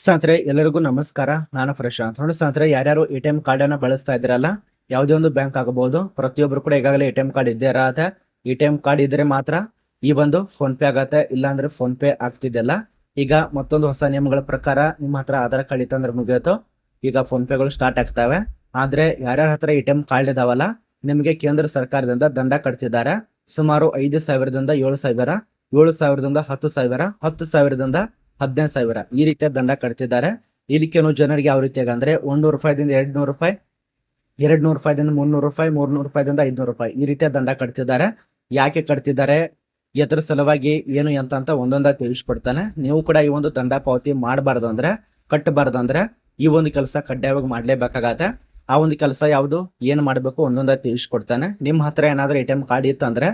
ಸ್ನೇಹಿತರೆ, ಎಲ್ಲರಿಗೂ ನಮಸ್ಕಾರ. ನಾನು ಪ್ರಶಾಂತ್. ನೋಡಿ ಸ್ನೇಹಿತರೆ, ಯಾರ್ಯಾರು ಎ ಟಿ ಎಂ ಕಾರ್ಡ್ ಅನ್ನ ಬಳಸ್ತಾ ಇದ್ರಲ್ಲ ಯಾವುದೇ ಒಂದು ಬ್ಯಾಂಕ್ ಆಗಬಹುದು. ಪ್ರತಿಯೊಬ್ಬರು ಕೂಡ ಈಗಾಗಲೇ ಎ ಟಿ ಎಂ ಕಾರ್ಡ್ ಇದ್ದೇ ಇರತ್ತೆ. ಎ ಟಿ ಎಂ ಕಾರ್ಡ್ ಇದ್ರೆ ಮಾತ್ರ ಈ ಒಂದು ಫೋನ್ ಪೇ ಆಗತ್ತೆ, ಇಲ್ಲಾಂದ್ರೆ ಫೋನ್ ಪೇ ಆಗ್ತಿದ್ದಲ್ಲ. ಈಗ ಮತ್ತೊಂದು ಹೊಸ ನಿಯಮಗಳ ಪ್ರಕಾರ ನಿಮ್ಮ ಹತ್ರ ಆಧಾರ್ ಕಾರ್ಡ್ ಇತ್ತಂದ್ರೆ ಮುಗಿಯೋತು ಈಗ ಫೋನ್ ಪೇಗಳು ಸ್ಟಾರ್ಟ್ ಆಗ್ತವೆ. ಆದ್ರೆ ಯಾರ್ಯಾರ ಹತ್ರ ಎ ಟಿ ಎಂ ಕಾರ್ಡ್ ಇದಾವಲ್ಲ, ನಿಮಗೆ ಕೇಂದ್ರ ಸರ್ಕಾರದಿಂದ ದಂಡ ಕಟ್ತಿದ್ದಾರೆ. ಸುಮಾರು ಐದು ಸಾವಿರದಿಂದ ಏಳು ಸಾವಿರ, ಏಳು ಸಾವಿರದಿಂದ ಹತ್ತು ಸಾವಿರ, ಹತ್ತು ಸಾವಿರದಿಂದ ಹದಿನೈದು ಸಾವಿರ. ಈ ರೀತಿಯ ದಂಡ ಕಟ್ತಿದ್ದಾರೆ. ಇಲ್ಲಿ ಕೆಲವು ಜನರಿಗೆ ಯಾವ ರೀತಿಯಾಗಿ ಅಂದ್ರೆ ಒಂದೂರು ರೂಪಾಯಿದಿಂದ ಎರಡು ನೂರು ರೂಪಾಯಿ ಎರಡು ನೂರು ರೂಪಾಯಿದಿಂದ ಮುನ್ನೂರು ರೂಪಾಯಿ, ಮೂರ್ನೂರು ರೂಪಾಯಿದಿಂದ ಐದ್ನೂರು ರೂಪಾಯಿ. ಈ ರೀತಿಯ ದಂಡ ಕಟ್ತಿದ್ದಾರೆ. ಯಾಕೆ ಕಟ್ತಿದ್ದಾರೆ? ಎದ್ರ ಸಲುವಾಗಿ ಏನು ಎಂತ ಅಂತ ಒಂದೊಂದ ತಿಳಿಸ್ಕೊಡ್ತಾನೆ. ನೀವು ಕೂಡ ಈ ಒಂದು ದಂಡ ಪಾವತಿ ಮಾಡಬಾರ್ದು ಅಂದ್ರೆ, ಕಟ್ಟಬಾರ್ದು ಅಂದ್ರೆ ಈ ಒಂದು ಕೆಲಸ ಕಡ್ಡಾಯವಾಗಿ ಮಾಡ್ಲೇಬೇಕಾಗತ್ತೆ. ಆ ಒಂದು ಕೆಲಸ ಯಾವುದು, ಏನು ಮಾಡಬೇಕು ಒಂದೊಂದ ತಿಳಿಸ್ಕೊಡ್ತಾನೆ. ನಿಮ್ಮ ಹತ್ರ ಏನಾದ್ರೂ ಎ ಟಿ ಎಂ ಕಾರ್ಡ್ ಇತ್ತಂದ್ರೆ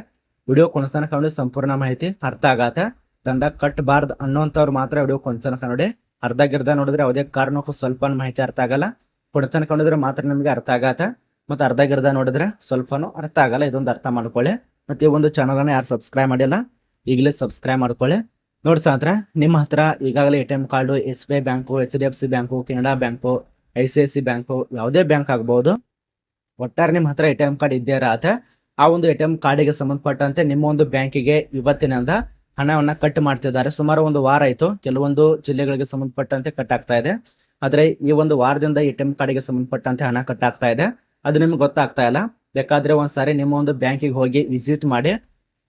ವಿಡಿಯೋ ಕೊಡಿಸ್ತಾನೆ ಸಂಪೂರ್ಣ ಮಾಹಿತಿ ಅರ್ಥ ಆಗತ್ತೆ. ದಂಡ ಕಟ್ಟಬಾರ್ದು ಅನ್ನೋಂಥವ್ರು ಮಾತ್ರ ವಿಡಿಯೋ ಕೊಂಚನಕ ನೋಡಿ ಅರ್ಧ ಗಿರ್ಧ ನೋಡಿದ್ರೆ ಯಾವುದೇ ಕಾರಣಕ್ಕೂ ಸ್ವಲ್ಪ ಮಾಹಿತಿ ಅರ್ಥ ಆಗಲ್ಲ. ಕೊನೆತನಕ ನೋಡಿದ್ರೆ ಮಾತ್ರ ನಿಮಗೆ ಅರ್ಥ ಆಗತ್ತ. ಮತ್ತು ಅರ್ಧ ಗಿರ್ಧ ನೋಡಿದ್ರೆ ಸ್ವಲ್ಪನೂ ಅರ್ಥ ಆಗಲ್ಲ. ಇದೊಂದು ಅರ್ಥ ಮಾಡ್ಕೊಳ್ಳಿ. ಮತ್ತು ಈ ಒಂದು ಚಾನಲನ್ನು ಯಾರು ಸಬ್ಸ್ಕ್ರೈಬ್ ಮಾಡಿಲ್ಲ, ಈಗಲೇ ಸಬ್ಸ್ಕ್ರೈಬ್ ಮಾಡ್ಕೊಳ್ಳಿ. ನೋಡಿ ಸಾತ್ರ ನಿಮ್ಮ ಹತ್ರ ಈಗಾಗಲೇ A T M card, S B I bank, H D F C bank, Canara bank, I C I C bank ಯಾವುದೇ ಬ್ಯಾಂಕ್ ಆಗ್ಬೋದು, ಒಟ್ಟಾರೆ ನಿಮ್ಮ ಹತ್ರ ಎ ಟಿ ಎಂ ಕಾರ್ಡ್ ಇದ್ದೇ ಇರತ್ತೆ. ಆ ಒಂದು ಎ ಟಿ ಎಂ ಕಾರ್ಡಿಗೆ ಸಂಬಂಧಪಟ್ಟಂತೆ ನಿಮ್ಮ ಒಂದು ಬ್ಯಾಂಕಿಗೆ ಇವತ್ತಿನಿಂದ ಹಣವನ್ನ ಕಟ್ ಮಾಡ್ತಿದ್ದಾರೆ. ಸುಮಾರು ಒಂದು ವಾರ ಆಯಿತು. ಕೆಲವೊಂದು ಜಿಲ್ಲೆಗಳಿಗೆ ಸಂಬಂಧಪಟ್ಟಂತೆ ಕಟ್ ಆಗ್ತಾ ಇದೆ. ಆದರೆ ಈ ಒಂದು ವಾರದಿಂದ ಎ ಟಿ ಎಂ ಕಾರ್ಡಿಗೆ ಸಂಬಂಧಪಟ್ಟಂತೆ ಹಣ ಕಟ್ ಆಗ್ತಾ ಇದೆ. ಅದು ನಿಮ್ಗೆ ಗೊತ್ತಾಗ್ತಾ ಇಲ್ಲ. ಬೇಕಾದ್ರೆ ಒಂದ್ಸಾರಿ ನಿಮ್ಮ ಒಂದು ಬ್ಯಾಂಕಿಗೆ ಹೋಗಿ ವಿಸಿಟ್ ಮಾಡಿ,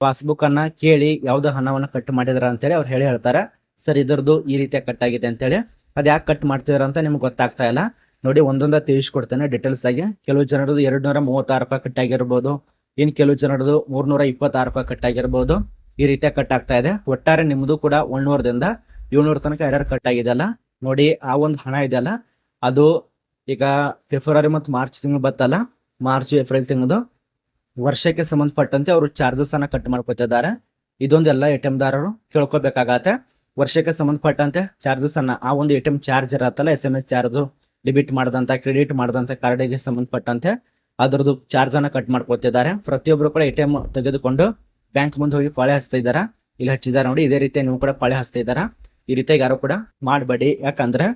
ಪಾಸ್ಬುಕ್ ಅನ್ನ ಕೇಳಿ ಯಾವ್ದು ಹಣವನ್ನ ಕಟ್ ಮಾಡಿದ್ರ ಅಂತೇಳಿ ಅವ್ರು ಹೇಳಿ ಹೇಳ್ತಾರೆ. ಸರ್, ಇದರದ್ದು ಈ ರೀತಿಯ ಕಟ್ ಆಗಿದೆ ಅಂತೇಳಿ. ಅದು ಯಾಕೆ ಕಟ್ ಮಾಡ್ತಿದಾರ ಅಂತ ನಿಮ್ಗೆ ಗೊತ್ತಾಗ್ತಾ ಇಲ್ಲ. ನೋಡಿ, ಒಂದೊಂದ ತಿಳಿಸ್ಕೊಡ್ತೇನೆ ಡೀಟೇಲ್ಸ್ ಆಗಿ. ಕೆಲವು ಜನರದು ಎರಡು ನೂರ ಮೂವತ್ತಾರು ರೂಪಾಯಿ ಕಟ್ ಆಗಿರ್ಬೋದು. ಇನ್ನು ಕೆಲವು ಜನರದು ಮೂರ್ನೂರ ಇಪ್ಪತ್ತಾರು ರೂಪಾಯಿ ಕಟ್ ಆಗಿರ್ಬೋದು. ಈ ರೀತಿಯ ಕಟ್ ಆಗ್ತಾ ಇದೆ. ಒಟ್ಟಾರೆ ನಿಮ್ಮದು ಕೂಡ ಒಂದೂವರದಿಂದ ಏಳ್ನೂರ ತನಕ ಯಾರ್ಯಾರು ಕಟ್ ಆಗಿದೆಯಲ್ಲ, ನೋಡಿ ಆ ಒಂದು ಹಣ ಇದೆಯಲ್ಲ, ಅದು ಈಗ ಫೆಬ್ರವರಿ ಮತ್ತು ಮಾರ್ಚ್ ತಿಂಗಳು ಬತ್ತಲ್ಲ ಮಾರ್ಚ್ ಏಪ್ರಿಲ್ ತಿಂಗಳದು ವರ್ಷಕ್ಕೆ ಸಂಬಂಧಪಟ್ಟಂತೆ ಅವರು ಚಾರ್ಜಸ್ ಅನ್ನ ಕಟ್ ಮಾಡ್ಕೊತಿದ್ದಾರೆ. ಇದೊಂದು ಎಲ್ಲ ಎ ಟಿ ದಾರರು ಕೇಳ್ಕೊಬೇಕಾಗತ್ತೆ. ವರ್ಷಕ್ಕೆ ಸಂಬಂಧಪಟ್ಟಂತೆ ಚಾರ್ಜಸ್ ಅನ್ನ ಆ ಒಂದು ಎ ಟಿ ಎಂ ಚಾರ್ಜ್ ಇರತ್ತಲ್ಲ S M S charge debit ಮಾಡಿದಂತ ಕ್ರೆಡಿಟ್ ಮಾಡಿದಂತ ಕಾರ್ಡಿಗೆ ಸಂಬಂಧಪಟ್ಟಂತೆ ಅದರದ್ದು ಚಾರ್ಜ್ ಅನ್ನ ಕಟ್ ಮಾಡ್ಕೊತಿದ್ದಾರೆ. ಪ್ರತಿಯೊಬ್ಬರು ಕೂಡ ಎ ಟಿ ಎಂ ತೆಗೆದುಕೊಂಡು ಬ್ಯಾಂಕ್ ಮುಂದೆ ಹೋಗಿ ಪಾಳೆ ಹಚ್ತಾ ಇದ್ದಾರಾ? ಇಲ್ಲಿ ಹಚ್ಚಿದಾರ ನೋಡಿ, ಇದೇ ರೀತಿ ನೀವು ಕೂಡ ಪಾಳೆ ಹಚ್ತಾ ಇದ್ದಾರಾ? ಈ ರೀತಿಯಾಗಿ ಯಾರು ಕೂಡ ಮಾಡಬೇಡಿ, ಯಾಕಂದ್ರೆ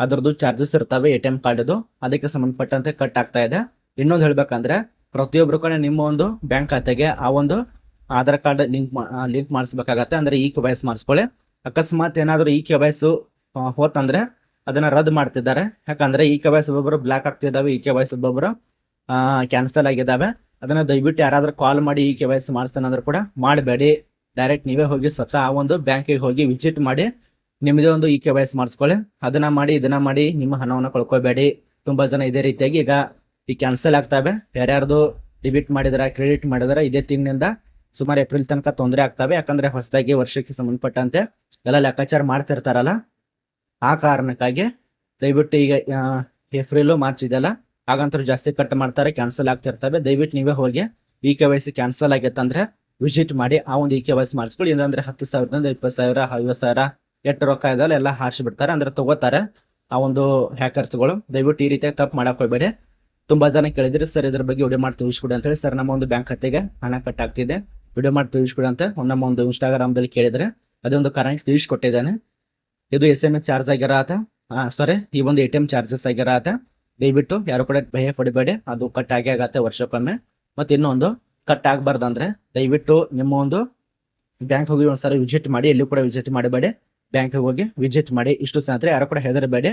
ಅದರದ್ದು ಚಾರ್ಜಸ್ ಇರ್ತವೆ, ಎ ಟಿ ಎಂ ಕಾರ್ಡ್ದು ಅದಕ್ಕೆ ಸಂಬಂಧಪಟ್ಟಂತೆ ಕಟ್ ಆಗ್ತಾ ಇದೆ. ಇನ್ನೊಂದು ಹೇಳ್ಬೇಕಂದ್ರೆ ಪ್ರತಿಯೊಬ್ಬರು ಕೂಡ ನಿಮ್ಮ ಒಂದು ಬ್ಯಾಂಕ್ ಖಾತೆಗೆ ಆ ಒಂದು ಆಧಾರ್ ಕಾರ್ಡ್ ಲಿಂಕ್ ಲಿಂಕ್ ಮಾಡಿಸ್ಬೇಕಾಗತ್ತೆ. ಅಂದ್ರೆ ಈ ಕೆ ಮಾಡಿಸ್ಕೊಳ್ಳಿ. ಅಕಸ್ಮಾತ್ ಏನಾದರೂ ಈ ಕೆ ವೈ ಎಸ್ ಹೋತಂದ್ರೆ ಅದನ್ನ ರದ್ದು ಮಾಡ್ತಿದ್ದಾರೆ. ಯಾಕಂದ್ರೆ ಈ ಕೆ ವೈ ಎಸ್ ಒಬ್ಬೊಬ್ಬರು ಬ್ಲಾಕ್ ಆಗ್ತಿದ್ದಾವೆ, ಈ ಕೆ ವೈ ಎಸ್ ಒಬ್ಬೊಬ್ಬರು ಕ್ಯಾನ್ಸಲ್ ಆಗಿದ್ದಾವೆ. ಅದನ್ನ ದಯವಿಟ್ಟು ಯಾರಾದ್ರೂ ಕಾಲ್ ಮಾಡಿ ಈ ಕೆ ವೈ ಸಿ ಮಾಡಿಸ್ತಾನಂದ್ರೂ ಕೂಡ ಮಾಡಬೇಡಿ. ಡೈರೆಕ್ಟ್ ನೀವೇ ಹೋಗಿ ಸ್ವತಃ ಆ ಒಂದು ಬ್ಯಾಂಕಿಗೆ ಹೋಗಿ ವಿಸಿಟ್ ಮಾಡಿ ನಿಮ್ಮದೇ ಒಂದು ಈ ಕೆ ವೈ ಸಿ ಮಾಡಿಸ್ಕೊಳ್ಳಿ. ಅದನ್ನ ಮಾಡಿ, ಇದನ್ನ ಮಾಡಿ ನಿಮ್ಮ ಹಣವನ್ನು ಕಳ್ಕೊಬೇಡಿ. ತುಂಬಾ ಜನ ಇದೇ ರೀತಿಯಾಗಿ ಈಗ ಈ ಕ್ಯಾನ್ಸಲ್ ಆಗ್ತವೆ ಯಾರ್ಯಾರ್ದು ಡೆಬಿಟ್ ಮಾಡಿದಾರ ಕ್ರೆಡಿಟ್ ಮಾಡಿದಾರ ಇದೇ ತಿಂಗಳಿಂದ ಸುಮಾರು ಏಪ್ರಿಲ್ ತನಕ ತೊಂದರೆ ಆಗ್ತವೆ ಯಾಕಂದ್ರೆ ಹೊಸದಾಗಿ ವರ್ಷಕ್ಕೆ ಸಂಬಂಧಪಟ್ಟಂತೆ ಎಲ್ಲ ಲೆಕ್ಕಾಚಾರ ಮಾಡ್ತಿರ್ತಾರಲ್ಲ, ಆ ಕಾರಣಕ್ಕಾಗಿ ದಯವಿಟ್ಟು ಈಗ ಏಪ್ರಿಲ್ ಮಾರ್ಚ್ ಇದೆಲ್ಲ ಹಾಗಂತೂ ಜಾಸ್ತಿ ಕಟ್ ಮಾಡ್ತಾರೆ ಕ್ಯಾನ್ಸಲ್ ಆಗ್ತಿರ್ತವೆ ದಯವಿಟ್ಟು ನೀವೇ ಹೋಗಿ E K Y C cancel ಆಗೈತಂದ್ರೆ visit ಮಾಡಿ ಆ ಒಂದು ಇ ಕೆ ವೈ ಸಿ ಮಾಡಿಸ್ಕೊಳ್ಳಿ. ಇಲ್ಲಾಂದ್ರೆ ಹತ್ತು ಸಾವಿರದಿಂದ ಇಪ್ಪತ್ತು ಸಾವಿರ, ಐವತ್ತು ಸಾವಿರ, ಎಷ್ಟು ರೊಕ್ಕ ಇದಲ್ಲ ಎಲ್ಲ ಹಾರಿಸಿ ಬಿಡ್ತಾರೆ. ಅಂದ್ರೆ ತಗೋತಾರೆ ಆ ಒಂದು ಹ್ಯಾಕರ್ಸ್ಗಳು ದಯವಿಟ್ಟು ಈ ರೀತಿಯಾಗಿ ತಪ್ಪು ಮಾಡಕ್ ಹೋಗಬೇಡಿ. ತುಂಬಾ ಜನ ಕೇಳಿದ್ರಿ ಸರ್, ಇದ್ರ ಬಗ್ಗೆ ವಿಡಿಯೋ ಮಾಡಿ ತಿಳಿಸ್ಕೊಡಿ ಅಂತೇಳಿ ಸರ್, ನಮ್ಮ ಒಂದು ಬ್ಯಾಂಕ್ ಖಾತೆಗೆ ಹಣ ಕಟ್ ಆಗ್ತಿದೆ. ವಿಡಿಯೋ ಮಾಡಿ ತಿಳಿಸ್ಕೊಡಿ ಅಂತ ನಮ್ಮ ಒಂದು ಇನ್ಸ್ಟಾಗ್ರಾಮ್ದಲ್ಲಿ ಕೇಳಿದ್ರೆ ಅದೊಂದು ಕಾರಣ ತಿಳಿಸ್ಕೊಟ್ಟಿದ್ದಾನೆ. ಇದು ಎಸ್ ಎಂ ಎಸ್ ಚಾರ್ಜ್ ಆಗಿರತ್ತ ಸಾರಿ ಈ ಒಂದು ಎ ಟಿ ಎಂ ಚಾರ್ಜಸ್ ಆಗಿರತ್ತ ದಯವಿಟ್ಟು ಯಾರು ಕೂಡ ಭಯ ಪಡಿಬೇಡಿ. ಅದು ಕಟ್ ಆಗೇ ಆಗತ್ತೆ ವರ್ಷಕ್ಕೊಮ್ಮೆ. ಮತ್ತೆ ಇನ್ನೊಂದು ಕಟ್ ಆಗ್ಬಾರ್ದಂದ್ರೆ ದಯವಿಟ್ಟು ನಿಮ್ಮ ಒಂದು ಬ್ಯಾಂಕ್ ಹೋಗಿ ಒಂದ್ಸರಿ ವಿಸಿಟ್ ಮಾಡಿ ಎಲ್ಲೂ ಕೂಡ ವಿಸಿಟ್ ಮಾಡಬೇಡಿ. ಬ್ಯಾಂಕ್ ಹೋಗಿ ವಿಸಿಟ್ ಮಾಡಿ, ಇಷ್ಟು ಸಾತ್ರ ಯಾರು ಕೂಡ ಹೆದರಬೇಡಿ.